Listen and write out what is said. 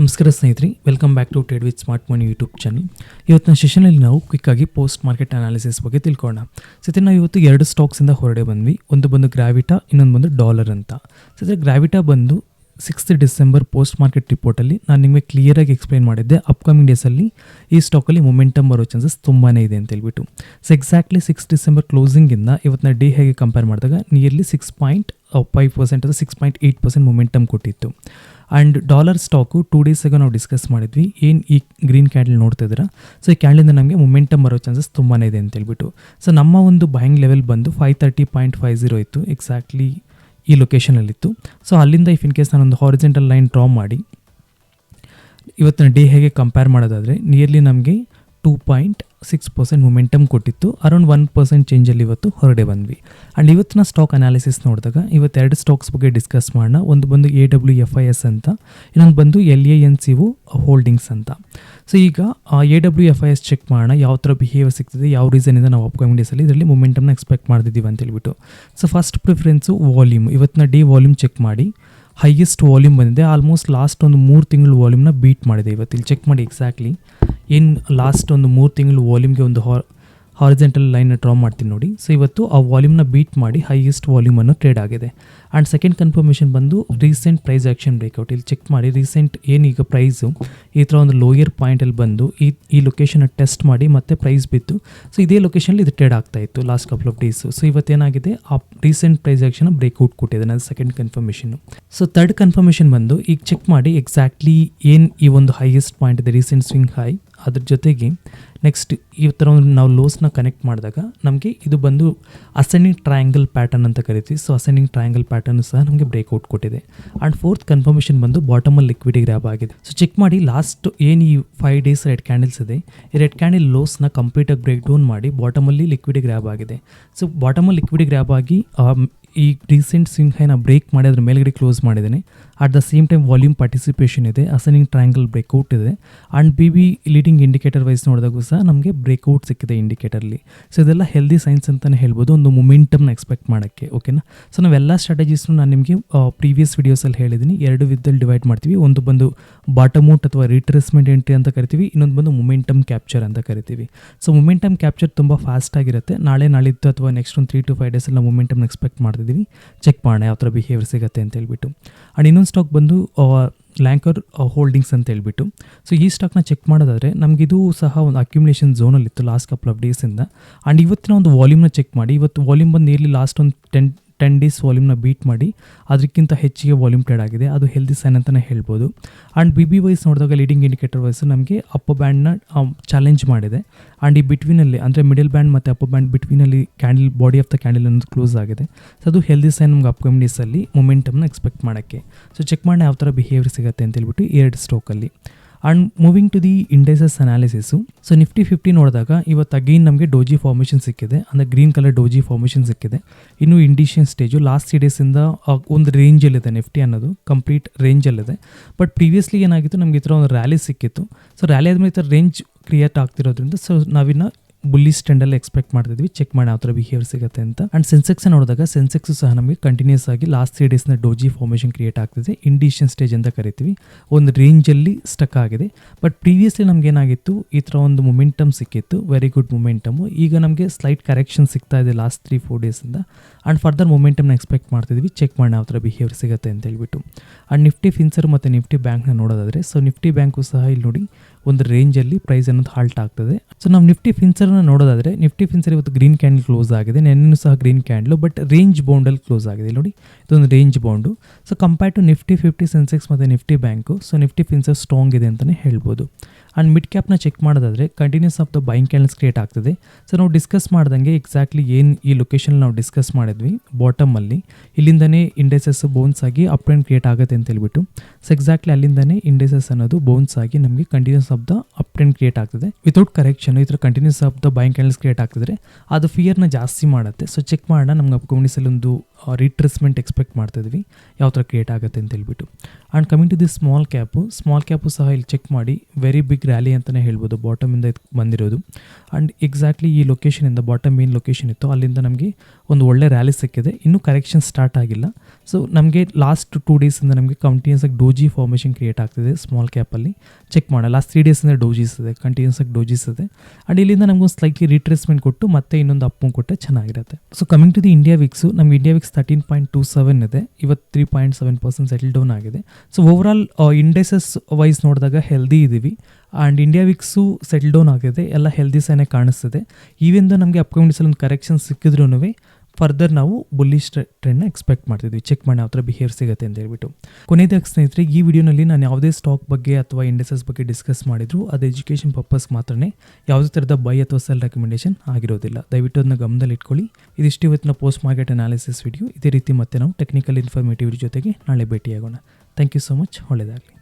ನಮಸ್ಕಾರ ಸ್ನೇಹಿತರೆ welcome back to trade with smart money YouTube channel ಇವತ್ತಿನ ಸೆಷನಲ್ಲಿ ನಾವು ಕ್ವಿಕ್ಕಾಗಿ ಪೋಸ್ಟ್ ಮಾರ್ಕೆಟ್ ಅನಾಲಿಸಿಸ್ ಬಗ್ಗೆ ತಿಳ್ಕೊಳ್ಳೋಣ. ಸತ್ಯ ನಾವು ಇವತ್ತು ಎರಡು ಸ್ಟಾಕ್ಸಿಂದ ಹೊರಡೆ ಬಂದ್ವಿ. ಒಂದು ಬಂದು ಗ್ರಾವಿಟಾ ಇನ್ನೊಂದು ಬಂದು ಡಾಲರ್ ಅಂತ. ಸತ್ಯ ಗ್ರಾವಿಟಾ ಬಂದು ಸಿಕ್ಸ್ತ್ ಡಿಸೆಂಬರ್ ಪೋಸ್ಟ್ ಮಾರ್ಕೆಟ್ ರಿಪೋರ್ಟಲ್ಲಿ ನಾನು ನಿಮಗೆ ಕ್ಲಿಯರಾಗಿ ಎಕ್ಸ್ಪ್ಲೈನ್ ಮಾಡಿದ್ದೆ. ಅಪ್ಕಮಿಂಗ್ ಡೇಸಲ್ಲಿ ಈ ಸ್ಟಾಕಲ್ಲಿ ಮೊಮೆಂಟಮ್ ಬರೋ ಚಾನ್ಸಸ್ ತುಂಬಾ ಇದೆ ಅಂತ ಹೇಳ್ಬಿಟ್ಟು. ಸೊ ಎಕ್ಸಾಕ್ಟ್ಲಿ ಸಿಕ್ಸ್ ಡಿಸೆಂಬರ್ ಕ್ಲೋಸಿಂಗಿಂದ ಇವತ್ತಿನ ಡೇ ಹೇಗೆ ಕಂಪೇರ್ ಮಾಡಿದಾಗ nearly six point five percent ಅಥವಾ six point eight percent momentum ಕೊಟ್ಟಿತ್ತು. ಆ್ಯಂಡ್ ಡಾಲರ್ ಸ್ಟಾಕು ಟೂ ಡೇಸಾಗ ನಾವು ಡಿಸ್ಕಸ್ ಮಾಡಿದ್ವಿ. ಏನು ಈ ಗ್ರೀನ್ ಕ್ಯಾಂಡಲ್ ನೋಡ್ತಾ ಇದ್ದೀರಾ? ಸೊ ಈ ಕ್ಯಾಂಡಲಿಂದ ನಮಗೆ ಮೊಮೆಂಟಮ್ ಬರೋ ಚಾನ್ಸಸ್ ತುಂಬಾ ಇದೆ ಅಂತ ಹೇಳ್ಬಿಟ್ಟು. ಸೊ ನಮ್ಮ ಒಂದು ಬೈಂಗ್ ಲೆವೆಲ್ ಬಂದು five thirty point five zero ಇತ್ತು. ಎಕ್ಸಾಕ್ಟ್ಲಿ ಈ ಲೊಕೇಶನಲ್ಲಿತ್ತು ಸೊ ಅಲ್ಲಿಂದ ಇಫ್ ಇನ್ ಕೇಸ್ ನಾನೊಂದು ಹಾರಿಜೆಂಟಲ್ ಲೈನ್ ಡ್ರಾ ಮಾಡಿ ಇವತ್ತಿನ ಡೇ ಹೇಗೆ ಕಂಪೇರ್ ಮಾಡೋದಾದರೆ ನಿಯರ್ಲಿ ನಮಗೆ two point six percent momentum ಕೊಟ್ಟಿತ್ತು. ಅರೌಂಡ್ ಒನ್ ಪರ್ಸೆಂಟ್ ಚೇಂಜಲ್ಲಿ ಇವತ್ತು ಹೊರಡೆ ಬಂದ್ವಿ. ಆ್ಯಂಡ್ ಇವತ್ತಿನ ಸ್ಟಾಕ್ ಅನಾಲಿಸಿಸ್ ನೋಡಿದಾಗ ಇವತ್ತು ಎರಡು ಸ್ಟಾಕ್ಸ್ ಬಗ್ಗೆ ಡಿಸ್ಕಸ್ ಮಾಡೋಣ. ಒಂದು ಬಂದು A W F I S ಅಂತ, ಇನ್ನೊಂದು ಬಂದು L A N C holdings ಅಂತ. ಸೊ ಈಗ A W F I S check ಮಾಡೋಣ. ಯಾವ ಥರ ಬಿಹೇವಿಯರ್ ಸಿಗ್ತದೆ, ಯಾವ ರೀಸನಿಂದ ನಾವು ಅಪ್ಕಮಿಂಗ್ ಡೇಸಲ್ಲಿ ಇದರಲ್ಲಿ ಮೊಮೆಂಟಮ್ನ ಎಕ್ಸ್ಪೆಕ್ಟ್ ಮಾಡ್ತಿದ್ದೀವಿ ಅಂತ ಹೇಳ್ಬಿಟ್ಟು. ಸೊ ಫಸ್ಟ್ ಪ್ರಿಫರೆನ್ಸು ವಾಲ್ಯೂಮ್ ಇವತ್ತಿನ ಡೇ ವಾಲ್ಯೂಮ್ ಚೆಕ್ ಮಾಡಿ. ಹೈಯೆಸ್ಟ್ ವಾಲ್ಯೂಮ್ ಬಂದಿದೆ. ಆಲ್ಮೋಸ್ಟ್ ಲಾಸ್ಟ್ ಒಂದು ಮೂರು ತಿಂಗಳು ವಾಲ್ಯೂಮ್ನ ಬೀಟ್ ಮಾಡಿದೆ ಇವತ್ತು. ಇಲ್ಲಿ ಚೆಕ್ ಮಾಡಿ ಎಕ್ಸಾಕ್ಟ್ಲಿ ಏನು ಲಾಸ್ಟ್ ಒಂದು ಮೂರು ತಿಂಗಳು ವಾಲ್ಯೂಮ್ಗೆ ಒಂದು ಹಾರ್ ಹಾರಿಜೆಂಟಲ್ ಲೈನ್ನ ಡ್ರಾ ಮಾಡ್ತೀನಿ ನೋಡಿ. ಸೊ ಇವತ್ತು ಆ ವಾಲ್ಯೂಮ್ನ ಬೀಟ್ ಮಾಡಿ ಹೈಯೆಸ್ಟ್ ವಾಲ್ಯೂಮನ್ನು ಟ್ರೇಡ್ ಆಗಿದೆ. ಆ್ಯಂಡ್ ಸೆಕೆಂಡ್ ಕನ್ಫರ್ಮೇಷನ್ ಬಂದು ರೀಸೆಂಟ್ ಪ್ರೈಸ್ ಆ್ಯಕ್ಷನ್ ಬ್ರೇಕ್ಔಟ್ ಇಲ್ಲಿ ಚೆಕ್ ಮಾಡಿ ರೀಸೆಂಟ್ ಏನೀಗ ಪ್ರೈಸು ಈ ಥರ ಒಂದು ಲೋಯರ್ ಪಾಯಿಂಟಲ್ಲಿ ಬಂದು ಈ ಈ ಲೊಕೇಶನ್ನ ಟೆಸ್ಟ್ ಮಾಡಿ ಮತ್ತೆ ಪ್ರೈಸ್ ಬಿತ್ತು ಸೊ ಇದೇ ಲೊಕೇಶನಲ್ಲಿ ಇದು ಟ್ರೇಡ್ ಆಗ್ತಾ ಇತ್ತು last couple of days so ಇವತ್ತೇನಾಗಿದೆ ಆ ರೀಸೆಂಟ್ ಪ್ರೈಸ್ ಆ್ಯಕ್ಷನ್ ಬ್ರೇಕ್ಔಟ್ ಕೊಟ್ಟಿದೆ ನನ್ನ ಸೆಕೆಂಡ್ ಕನ್ಫರ್ಮೇಷನ್ನು ಸೊ ತರ್ಡ್ ಕನ್ಫರ್ಮೇಷನ್ ಬಂದು ಈಗ ಚೆಕ್ ಮಾಡಿ ಎಕ್ಸಾಕ್ಟ್ಲಿ ಏನು ಈ ಒಂದು ಹೈಯೆಸ್ಟ್ ಪಾಯಿಂಟ್ ಇದೆ ರೀಸೆಂಟ್ ಸ್ವಿಂಗ್ ಹೈ ಅದ್ರ ಜೊತೆಗೆ ನೆಕ್ಸ್ಟ್ ಈ ಥರ ಒಂದು ನಾವು ಲೋಸ್ನ ಕನೆಕ್ಟ್ ಮಾಡಿದಾಗ ನಮಗೆ ಇದು ಬಂದು ಅಸೆಂಡಿಂಗ್ ಟ್ರಯಾಂಗಲ್ ಪ್ಯಾಟರ್ನ್ ಅಂತ ಕರಿತೀವಿ. ಸೊ ಅಸೆಂಡಿಂಗ್ ಟ್ರಯಾಂಗಲ್ ಪ್ಯಾಟರ್ನ್ ಸಹ ನಮಗೆ ಬ್ರೇಕ್ಔಟ್ ಕೊಟ್ಟಿದೆ. ಆ್ಯಂಡ್ ಫೋರ್ತ್ ಕನ್ಫರ್ಮೇಷನ್ ಬಂದು ಬಾಟಮಲ್ಲಿ ಲಿಕ್ವಿಡಿ ಗ್ರ್ಯಾಬ್ ಆಗಿದೆ. ಸೊ ಚೆಕ್ ಮಾಡಿ ಲಾಸ್ಟ್ ಏನು ಈ ಫೈವ್ ಡೇಸ್ ರೆಡ್ ಕ್ಯಾಂಡಲ್ಸ್ ಇದೆ. ಈ ರೆಡ್ ಕ್ಯಾಂಡಲ್ ಲೋಸ್ನ ಕಂಪ್ಲೀಟಾಗಿ ಬ್ರೇಕ್ ಡೌನ್ ಮಾಡಿ ಬಾಟಮಲ್ಲಿ ಲಿಕ್ವಿಡಿ ಗ್ರ್ಯಾಬ್ ಆಗಿದೆ. ಸೊ ಬಾಟಮಲ್ಲಿ ಲಿಕ್ವಿಡಿ ಗ್ರ್ಯಾಬ್ ಆಗಿ ಈ ರೀಸೆಂಟ್ ಸ್ವಿಂಗ್ ಹೈನ ಬ್ರೇಕ್ ಮಾಡಿ ಅದ್ರ ಮೇಲ್ಗಡೆ ಕ್ಲೋಸ್ ಮಾಡಿದ್ದೇನೆ. At the same time volume participation ಇದೆ ಅಸನಿಂಗ್ ಟ್ರಯಾಂಗಲ್ ಬ್ರೇಕ್ಔಟ್ ಇದೆ. And B B leading indicator wise ನೋಡಿದಾಗೂ ಸಹ ನಮಗೆ ಬ್ರೇಕ್ಔಟ್ ಸಿಕ್ಕಿದೆ ಇಂಡಿಕೇಟರ್ಲಿ ಸೊ ಇದೆಲ್ಲ ಹೆಲ್ದಿ ಸೈನ್ಸ್ ಅಂತಲೇ ಹೇಳ್ಬೋದು, ಒಂದು ಮೊಮೆಂಟಮ್ನ ಎಕ್ಸ್ಪೆಕ್ಟ್ ಮಾಡೋಕ್ಕೆ ಓಕೆನಾ ಸೊ ನಾವೆಲ್ಲ ಸ್ಟ್ರಾಟಜೀಸ್ನು ನಾನು ನಿಮಗೆ ಪ್ರೀವಿಯಸ್ ವೀಡಿಯೋಸಲ್ಲಿ ಹೇಳಿದ್ದೀನಿ ಎರಡು ವಿಧದಲ್ಲಿ ಡಿವೈಡ್ ಮಾಡ್ತೀವಿ. ಒಂದು ಬಂದು ಬಾಟಮೌಟ್ ಅಥವಾ ರಿಟ್ರೆಸ್ಮೆಂಟ್ ಎಂಟ್ರಿ ಅಂತ ಕರಿತೀವಿ. ಇನ್ನೊಂದು ಬಂದು ಮೊಮೆಂಟಮ್ ಕ್ಯಾಪ್ಚರ್ ಅಂತ ಕರಿತೀವಿ. ಸೊ ಮೊಮೆಂಟಮ್ ಕ್ಯಾಪ್ಚರ್ ತುಂಬ ಫಾಸ್ಟ್ ಆಗಿರುತ್ತೆ. ನಾಳೆ, ನಾಳಿದ್ದು ಅಥವಾ ನೆಕ್ಸ್ಟ್ ಒಂದು ತ್ರೀ ಟು ಫೈವ್ ಡೇಸ್ ಎಲ್ಲ ಮೊಮೆಂಟಮ್ನ ಎಕ್ಸ್ಪೆಕ್ಟ್ ಮಾಡ್ತಿದ್ದೀವಿ ಚೆಕ್ ಮಾಡೋಣ ಯಾವ ಥರ ಬಿಹೇವಿಯರ್ ಸಿಗುತ್ತೆ ಅಂತ ಹೇಳ್ಬಿಟ್ಟು. ಆ್ಯಂಡ್ ಇನ್ನೊಂದು ಸ್ಟಾಕ್ ಬಂದು ಲ್ಯಾಂಕರ್ ಹೋಲ್ಡಿಂಗ್ಸ್ ಅಂತ ಹೇಳ್ಬಿಟ್ಟು. ಸೊ ಈ ಸ್ಟಾಕ್ನ ಚೆಕ್ ಮಾಡೋದಾದರೆ, ನಮಗಿದು ಸಹ ಒಂದು ಅಕ್ಯುಮುಲೇಷನ್ ಝೋನಲ್ಲಿತ್ತು ಲಾಸ್ಟ್ ಕಪಲ್ ಆಫ್ ಡೇಸಿಂದ ಆ್ಯಂಡ್ ಇವತ್ತಿನ ಒಂದು ವಾಲ್ಯೂಮ್ನ ಚೆಕ್ ಮಾಡಿ, ಇವತ್ತು ವಾಲ್ಯೂಮ್ ಬಂದು ನಿಯರ್ಲಿ ಲಾಸ್ಟ್ ಒಂದು ಟೆನ್ ಟೆನ್ ಡೇಸ್ ವಾಲ್ಯೂಮ್ನ ಬೀಟ್ ಮಾಡಿ ಅದಕ್ಕಿಂತ ಹೆಚ್ಚಿಗೆ ವಾಲ್ಯೂಮ್ ಟ್ರೇಡ್ ಆಗಿದೆ. ಅದು ಹೆಲ್ದಿ ಸೈನ್ ಅಂತಲೇ ಹೇಳ್ಬೋದು. ಆ್ಯಂಡ್ ಬಿ ಬಿ ವೈಸ್ ನೋಡಿದಾಗ ಲೀಡಿಂಗ್ ಇಂಡಿಕೇಟರ್ ವೈಸ್ ನಮಗೆ ಅಪ್ಪ ಬ್ಯಾಂಡ್ನ ಚಾಲೆಂಜ್ ಮಾಡಿದೆ. ಆ್ಯಂಡ್ ಈ ಬಿಟ್ವೀನಲ್ಲಿ ಅಂದರೆ ಮಿಡಲ್ ಬ್ಯಾಂಡ್ ಮತ್ತು upper band ಬಿಟ್ವೀನಲ್ಲಿ candle body of the candle ಅನ್ನೋದು ಕ್ಲೋಸ್ ಆಗಿದೆ. ಸೊ ಅದು ಹೆಲ್ದಿ ಸೈನ್ ನಮ್ಗೆ ಅಪ್ಕಮಿಂಗ್ ಡೇಸಲ್ಲಿ ಮೊಮೆಂಟಮ್ನ ಎಕ್ಸ್ಪೆಕ್ಟ್ ಮಾಡೋಕ್ಕೆ. ಸೊ ಚೆಕ್ ಮಾಡಿ ಯಾವ ಥರ ಬಿಹೇವಿಯರ್ ಸಿಗುತ್ತೆ ಅಂತ ಹೇಳ್ಬಿಟ್ಟು ಎರಡು ಸ್ಟೋಕಲ್ಲಿ and moving to the indices analysis so Nifty fifty ನೋಡಿದಾಗ ಇವತ್ತು ಅಗೈನ್ ನಮಗೆ ಡೋಜಿ ಫಾರ್ಮೇಷನ್ ಸಿಕ್ಕಿದೆ. ಅಂದರೆ ಗ್ರೀನ್ ಕಲರ್ ಡೋಜಿ ಫಾರ್ಮೇಷನ್ ಸಿಕ್ಕಿದೆ. ಇನ್ನು ಇಂಡಿಷಿಯನ್ ಸ್ಟೇಜು ಲಾಸ್ಟ್ ತ್ರೀ ಡೇಸಿಂದ ಒಂದು ರೇಂಜಲ್ಲಿದೆ ನಿಫ್ಟಿ ಅನ್ನೋದು ಕಂಪ್ಲೀಟ್ ರೇಂಜಲ್ಲಿದೆ ಬಟ್ ಪ್ರೀವಿಯಸ್ಲಿ ಏನಾಗಿತ್ತು? ನಮಗೆ ಈ ಥರ ಒಂದು ರ್ಯಾಲಿ ಸಿಕ್ಕಿತ್ತು. ಸೊ ರ್ಯಾಲಿ ಆದಮೇಲೆ ಈ ಥರ ರೇಂಜ್ ಕ್ರಿಯೇಟ್ ಆಗ್ತಿರೋದ್ರಿಂದ ಸೊ ನಾವಿನ್ನು ಬುಲ್ಲಿ ಸ್ಟ್ಯಾಂಡಲ್ಲಿ ಎಕ್ಸ್ಪೆಕ್ಟ್ ಮಾಡ್ತಿದ್ವಿ ಚೆಕ್ ಮಾಡಿ ಯಾವ ಥರ ಬಿಹೇವಿಯರ್ ಸಿಗುತ್ತೆ ಅಂತ. ಅಂಡ್ ಸೆನ್ಸೆಕ್ಸ್ ನೋಡಿದಾಗ ಸೆನ್ಸೆಕ್ಸ್ ಸಹ ನಮಗೆ ಕಂಟಿನ್ಯೂಸ್ ಆಗಿ ಲಾಸ್ಟ್ ತ್ರೀ ಡೇಸ್ನ ಡೋಜಿ ಫಾರ್ಮೇಷನ್ ಕ್ರಿಯೇಟ್ ಆಗ್ತಿದೆ. ಇಂಡಿಷನ್ ಸ್ಟೇಜ್ ಅಂತ ಕರಿತೀವಿ. ಒಂದು ರೇಂಜಲ್ಲಿ ಸ್ಟಕ್ ಆಗಿದೆ. ಬಟ್ ಪ್ರೀವಿಯಸ್ಲಿ ನಮ್ಗೆ ಏನಾಗಿತ್ತು, ಈ ಥರ ಒಂದು ಮೊಮೆಂಟಮ್ ಸಿಕ್ಕಿತ್ತು ವೆರಿ ಗುಡ್ ಮೊಮೆಂಟಮು ಈಗ ನಮಗೆ ಸ್ಲೈಟ್ ಕರೆಕ್ಷನ್ ಸಿಗ್ತಾ ಇದೆ ಲಾಸ್ಟ್ ತ್ರೀ ಫೋರ್ ಡೇಸಿಂದ ಆ್ಯಂಡ್ ಫರ್ದರ್ ಮೊಮೆಂಟಮ್ನ ಎಕ್ಸ್ಪೆಕ್ಟ್ ಮಾಡ್ತಿದ್ವಿ ಚೆಕ್ ಮಾಡಿ ಯಾವ ಥರ ಬಿಹೇವಿಯರ್ ಸಿಗುತ್ತೆ ಅಂತ ಹೇಳ್ಬಿಟ್ಟು. ಆ್ಯಂಡ್ ನಿಫ್ಟಿ ಫಿನ್ಸರ್ ಮತ್ತು ನಿಫ್ಟಿ ಬ್ಯಾಂಕ್ನ ನೋಡೋದಾದರೆ ಸೊ ನಿಫ್ಟಿ ಬ್ಯಾಂಕು ಸಹ ಇಲ್ಲಿ ನೋಡಿ ಒಂದು ರೇಂಜಲ್ಲಿ ಪ್ರೈಸ್ ಅನ್ನೋದು ಹಾಲ್ಟ್ ಆಗ್ತದೆ. ಸೊ ನಾವು ನಿಫ್ಟಿ ಫಿನ್ಸರ್ನ ನೋಡೋದಾದರೆ ನಿಫ್ಟಿ ಫಿನ್ಸರ್ ಇವತ್ತು ಗ್ರೀನ್ ಕ್ಯಾಂಡಲ್ ಕ್ಲೋಸ್ ಆಗಿದೆ. ನೆನ್ನೂ ಸಹ ಗ್ರೀನ್ ಕ್ಯಾಂಡ್ಲು ಬಟ್ ರೇಂಜ್ ಬೌಂಡಲ್ಲಿ ಕ್ಲೋಸ್ ಆಗಿದೆ. ನೋಡಿ, ಇದೊಂದು range bound so compare to Nifty fifty Sensex ಮತ್ತು Nifty bank so Nifty ಫಿನ್ಸರ್ strong ಇದೆ ಅಂತಲೇ ಹೇಳ್ಬೋದು. ಆ್ಯಂಡ್ ಮಿಡ್ ಕ್ಯಾಪ್ನ ಚೆಕ್ ಮಾಡೋದಾದರೆ continuous of the buying candles create ಆಗ್ತದೆ. ಸೊ ನಾವು ಡಿಸ್ಕಸ್ ಮಾಡ್ದಂಗೆ ಎಕ್ಸಾಕ್ಟ್ಲಿ ಏನು ಈ ಲೊಕೇಶನ್ ನಾವು ಡಿಸ್ಕಸ್ ಮಾಡಿದ್ವಿ ಬಾಟಮಲ್ಲಿ ಇಲ್ಲಿಂದನೇ ಇಂಡೆಸಸ್ ಬೋನ್ಸ್ ಆಗಿ ಅಪ್ ಟ್ರೆಂಡ್ ಕ್ರಿಯೇಟ್ ಆಗುತ್ತೆ ಅಂತ ಹೇಳ್ಬಿಟ್ಟು. ಸೊ ಎಕ್ಸಾಕ್ಟ್ಲಿ ಅಲ್ಲಿಂದನೇ ಇಂಡೆಸಸ್ ಅನ್ನೋದು ಬೋನ್ಸ್ ಆಗಿ ನಮಗೆ continuous of the up trend create ಆಗ್ತದೆ. ವಿತೌಟ್ ಕರೆಕ್ಷನ್ ಈ ಥರ continuous of the buying candles create ಆಗ್ತಿದ್ರೆ ಅದು ಫಿಯರ್ನ ಜಾಸ್ತಿ ಮಾಡುತ್ತೆ. ಸೊ ಚೆಕ್ ಮಾಡೋಣ, ನಮ್ಗೆ ಗಮನಿಸಲು ಒಂದು ರಿಟ್ರೆಸ್ಮೆಂಟ್ ಎಕ್ಸ್ಪೆಕ್ಟ್ ಮಾಡ್ತಿದ್ವಿ. ಯಾವ ಥರ ಕ್ರಿಯೇಟ್ ಆಗುತ್ತೆ ಅಂತ ಹೇಳ್ಬಿಟ್ಟು. And coming to the small cap small cap ಸಹ ಇಲ್ಲಿ ಚೆಕ್ ಮಾಡಿ ವೆರಿ ಬಿಗ್ ರ್ಯಾಲಿ ಅಂತಲೇ ಹೇಳ್ಬೋದು. ಬಾಟಮಿಂದ ಬಂದಿರೋದು. ಆ್ಯಂಡ್ ಎಕ್ಸಾಕ್ಟ್ಲಿ ಈ ಲೊಕೇಶನಿಂದ ಬಾಟಮ್ ಮೇನ್ ಲೊಕೇಶನ್ ಇತ್ತು. ಅಲ್ಲಿಂದ ನಮಗೆ ಒಂದು ಒಳ್ಳೆ ರ್ಯಾಲಿ ಸಿಕ್ಕಿದೆ. ಇನ್ನೂ ಕರೆಕ್ಷನ್ ಸ್ಟಾರ್ಟ್ ಆಗಿಲ್ಲ. ಸೊ ನಮಗೆ ಲಾಸ್ಟ್ ಟೂ ಡೇಸಿಂದ ನಮಗೆ ಕಂಟಿನ್ಯೂಸ್ ಆಗಿ ಡೋಜಿ ಫಾರ್ಮೇಷನ್ ಕ್ರಿಯೇಟ್ ಆಗ್ತಿದೆ ಸ್ಮಾಲ್ ಕ್ಯಾಪಲ್ಲಿ ಚೆಕ್ ಮಾಡೋಣ. ಲಾಸ್ಟ್ ತ್ರೀ ಡೇಸಿಂದ ಡೋಜೀಸ್ ಇದೆ. ಕಂಟಿನ್ಯೂಸ್ ಆಗಿ ಡೋಜಿಸ್ ಇದೆ. ಆ್ಯಂಡ್ ಇಲ್ಲಿಂದ ನಮಗೊಂದು ಸ್ಲೈಟ್ಲಿ ರಿಟ್ರೆಸ್ಮೆಂಟ್ ಕೊಟ್ಟು ಮತ್ತೆ ಇನ್ನೊಂದು ಅಪ್ಪು ಕೊಟ್ಟರೆ ಚೆನ್ನಾಗಿರುತ್ತೆ. So coming to the India VIX ನಮ್ಗೆ India VIX thirteen point two seven ಇದೆ. ಇವತ್ತು three point seven percent settle down ಆಗಿದೆ. ಸೊ ಓವರಾಲ್ ಇಂಡೆಸಸ್ ವೈಸ್ ನೋಡಿದಾಗ ಹೆಲ್ದಿ ಇದ್ದೀವಿ and India VIX settle down ಆಗಿದೆ. ಎಲ್ಲ ಹೆಲ್ದಿ ಸೈನೇ ಕಾಣಿಸ್ತಿದೆ. ಈವೆಂದು ನಮಗೆ ಅಪ್ಕಮಿಂಗ್ ಒಂದು ಕರೆಕ್ಷನ್ ಸಿಕ್ಕಿದ್ರೂ ಫರ್ದರ್ ನಾವು ಬುಲ್ಲಿಶ್ ಟ್ರೆಂಡ್ನ ಎಕ್ಸ್ಪೆಕ್ಟ್ ಮಾಡ್ತಿದ್ವಿ. ಚೆಕ್ ಮಾಡಿ ಯಾವ ಥರ ಬಿಹೇವ್ ಸಿಗುತ್ತೆ ಅಂತ ಹೇಳ್ಬಿಟ್ಟು. ಕೊನೆಯದಾಗಿ ಸ್ನೇಹಿತರೆ, ಈ ವಿಡಿಯೋನಲ್ಲಿ ನಾನು ಯಾವುದೇ ಸ್ಟಾಕ್ ಬಗ್ಗೆ ಅಥವಾ ಇಂಡೆಸಸ್ ಬಗ್ಗೆ ಡಿಸ್ಕಸ್ ಮಾಡಿದ್ರು ಅದು ಎಜುಕೇಷನ್ ಪರ್ಪಸ್ ಮಾತ್ರನೇ. ಯಾವುದೇ ಥರದ ಬೈ ಅಥವಾ ಸೆಲ್ ರೆಕಮೆಂಡೇಷನ್ ಆಗಿರೋದಿಲ್ಲ. ದಯವಿಟ್ಟು ಅದನ್ನ ಗಮನದಲ್ಲಿ ಇಟ್ಕೊಳ್ಳಿ. ಇದಿಷ್ಟು ಇವತ್ತಿನ ಪೋಸ್ಟ್ ಮಾರ್ಕೆಟ್ ಅನಾಲಿಸಿಸ್ ವಿಡಿಯೋ ಇದೇ ರೀತಿ ಮತ್ತೆ ನಾವು ಟೆಕ್ನಿಕಲ್ ಇನ್ಫಾರ್ಮೇಟಿವ್ ಜೊತೆಗೆ ನಾಳೆ ಭೇಟಿಯಾಗೋಣ. ಥ್ಯಾಂಕ್ ಯು ಸೊ ಮಚ್ ಒಳ್ಳೆಯದಾಗಲಿ.